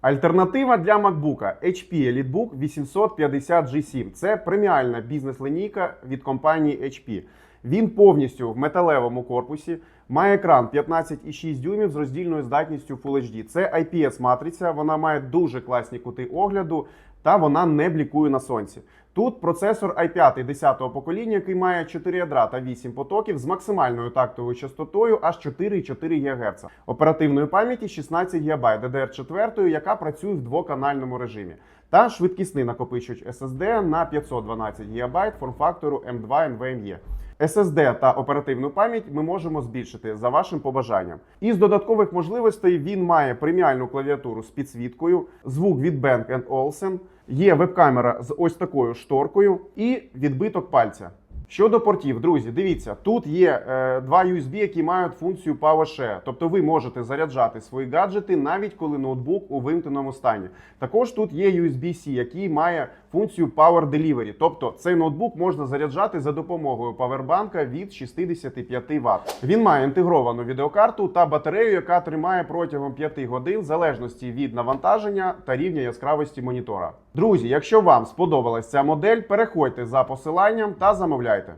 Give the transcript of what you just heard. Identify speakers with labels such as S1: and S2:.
S1: Альтернатива для MacBook HP EliteBook 850G7. Це преміальна бізнес-лінійка від компанії HP. Він повністю в металевому корпусі, має екран 15,6 дюймів з роздільною здатністю Full HD. Це IPS-матриця, вона має дуже класні кути огляду та вона не блікує на сонці. Тут процесор i5 10-го покоління, який має 4 ядра та 8 потоків з максимальною тактовою частотою аж 4,4 ГГц. Оперативної пам'яті 16 ГБ DDR4, яка працює в двоканальному режимі. Та швидкісний накопичувач SSD на 512 ГБ форм-фактору M2 NVMe. SSD та оперативну пам'ять ми можемо збільшити за вашим побажанням. Із додаткових можливостей він має преміальну клавіатуру з підсвіткою, звук від Bang Olufsen, є веб-камера з ось такою шторкою і відбиток пальця. Щодо портів, друзі, дивіться, тут є е, два USB, які мають функцію PowerShare. Тобто ви можете заряджати свої гаджети навіть коли ноутбук у вимкненому стані. Також тут є USB-C, який має функцію Power Delivery. Тобто цей ноутбук можна заряджати за допомогою павербанка від 65 Вт. Він має інтегровану відеокарту та батарею, яка тримає протягом 5 годин в залежності від навантаження та рівня яскравості монітора. Друзі, якщо вам сподобалась ця модель, переходьте за посиланням та замовляйте.